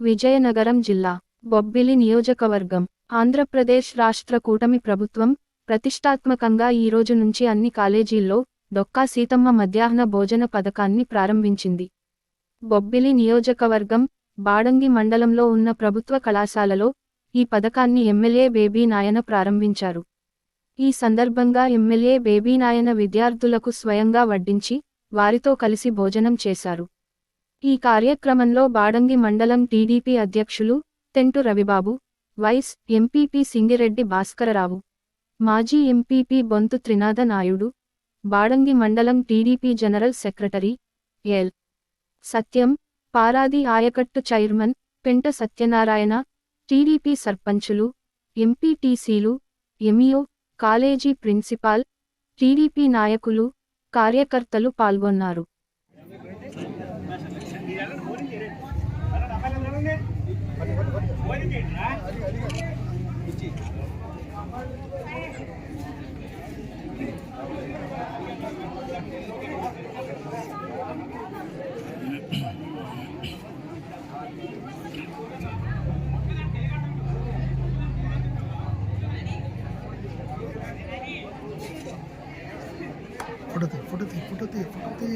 విజయనగరం జిల్లా బొబ్బిలి నియోజకవర్గం. ఆంధ్రప్రదేశ్ రాష్ట్ర కూటమి ప్రభుత్వం ప్రతిష్టాత్మకంగా ఈ రోజు నుంచి అన్ని కాలేజీల్లో డొక్కా సీతమ్మ మధ్యాహ్న భోజన పథకాన్ని ప్రారంభించింది. బొబ్బిలి నియోజకవర్గం బాడంగి మండలంలో ఉన్న ప్రభుత్వ కళాశాలలో ఈ పథకాన్ని ఎమ్మెల్యే బేబీ నాయన ప్రారంభించారు. ఈ సందర్భంగా ఎమ్మెల్యే బేబీ నాయన విద్యార్థులకు స్వయంగా వడ్డించి వారితో కలిసి భోజనం చేశారు. ఈ కార్యక్రమంలో బాడంగి మండలం టీడీపీ అధ్యక్షులు తెంటు రవిబాబు వైస్ ఎంపీపీ సింగిరెడ్డి భాస్కరరావు మాజీ ఎంపీపీ బొంతు త్రినాథ నాయుడు బాడంగి మండలం TDP general secretary L. Satyam Paradi ఆయకట్టు చైర్మన్ పెంట సత్యనారాయణ టీడీపీ సర్పంచులు ఎంపీటీసీలు ఎంఈఓ కాలేజీ ప్రిన్సిపాల్ టీడీపీ నాయకులు కార్యకర్తలు పాల్గొన్నారు. ఫోటో తీ ఫోటో తీ ఫోటో తీ ఫోటో తీ